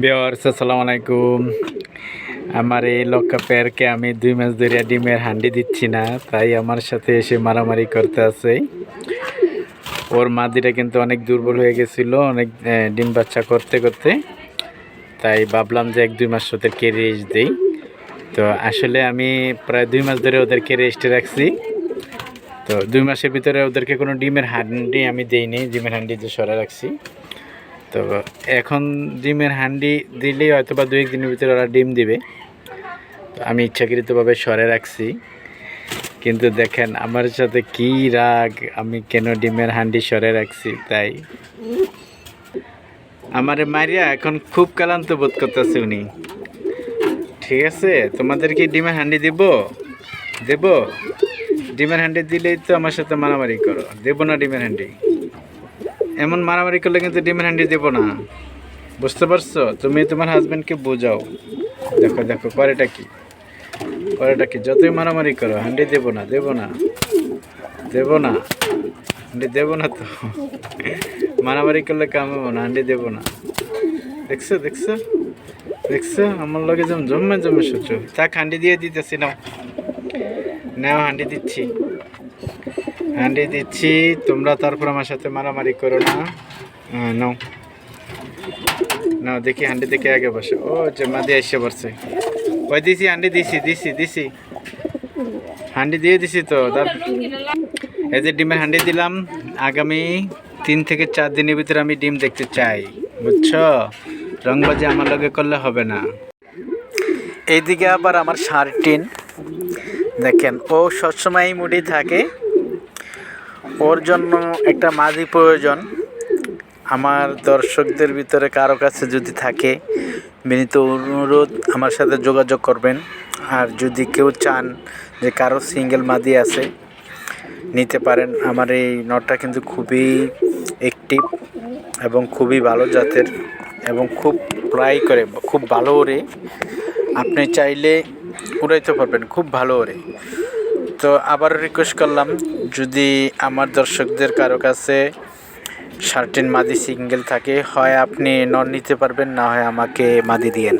বিয়ার্স আসসালামু আলাইকুম আমার এই লক্কা পেয়ারকে আমি দুই মাস ধরে ডিমের হান্ডি দিচ্ছি না, তাই আমার সাথে এসে মারামারি করতে আছে। ওর মাদিটা কিন্তু অনেক দুর্বল হয়ে গেছিল, অনেক ডিম বাচ্চা করতে করতে। তাই ভাবলাম যে এক দুই মাস ওদেরকে রেস্ট দিই। তো আসলে আমি প্রায় দুই মাস ধরে ওদেরকে রেস্টে রাখছি। তো দুই মাসের ভিতরে ওদেরকে কোনো ডিমের হান্ডি আমি দেইনি, ডিমের হান্ডি যে সরে রাখছি। তো এখন ডিমের হান্ডি দিলেই হয়তো বা দু এক দিনের ভিতরে ওরা ডিম দিবে। আমি ইচ্ছাকৃতভাবে সরে রাখছি। কিন্তু দেখেন, আমার সাথে কি রাগ, আমি কেন ডিমের হান্ডি সরে রাখছি তাই। আমার মারিয়া এখন খুব ক্লান্ত বোধ করতেছে উনি। ঠিক আছে তোমাদের কি ডিমের হান্ডি দেব? দেব? ডিমের হান্ডি দিলেই তো আমার সাথে মারামারি করো। দেবো না ডিমের হান্ডি। এমন মারামারি করলে কিন্তু ডিমের হান্ডি দেবো না। বুঝতে পারছ? তুমি তোমার হাজব্যান্ডকে বোঝাও। দেখো দেখো করেটা কি? করেটা কি? যতই মারামারি করো, হান্ডি দেবো না দেবো না। দেবো না। হান্ডি দেবো না তো। মারামারি করলে কামাবো না, হান্ডি দেবো না। দেখছ দেখছ? দেখছ? আমার লগে যেমন জমে জমে সহ্য তাক হান্ডি দিয়ে দিতেছি, নাও। নাও, হান্ডি দিচ্ছি। হান্ডি দিচ্ছি। তোমরা তারপর আমার সাথে মারামারি করো না। নাও। নাও, দেখি হান্ডি দেখে আগে বসে। ও যে দিয়ে এসে পড়ছে। ওই দিছি হান্ডি দিছি দিছি দিছি। হান্ডি দিয়ে দিছি তো এই যে ডিমের হান্ডি দিলাম। আগামী তিন থেকে চার দিনের ভিতরে আমি ডিম দেখতে চাই। বুঝছ? রংবাজি আমার লগে করলে হবে না। এইদিকে আবার আমার শার্টিন দেখেন, ও সবসময় মুডি থাকে। ওর জন্য একটা মাঝি প্রয়োজন। আমার দর্শকদের ভিতরে কারও কাছে যদি থাকে, বিনীত অনুরোধ আমার সাথে যোগাযোগ করবেন। আর যদি কেউ চান যে কারও সিঙ্গেল মাদি আছে, নিতে পারেন। আমার এই নটটা কিন্তু খুবই অ্যাক্টিভ এবং খুবই ভালো জাতের এবং খুব প্রায় করে, খুব ভালো ওরে। আপনি চাইলে উড়াইতে পারবেন, খুব ভালো ওরে। তো আবার রিকোয়েস্ট করলাম, যদি আমার দর্শকদের কারও কাছে শার্টিন মাদি সিঙ্গেল থাকে, হয় আপনি নন নিতে পারবেন, না হয় আমাকে মাদি দিয়েন।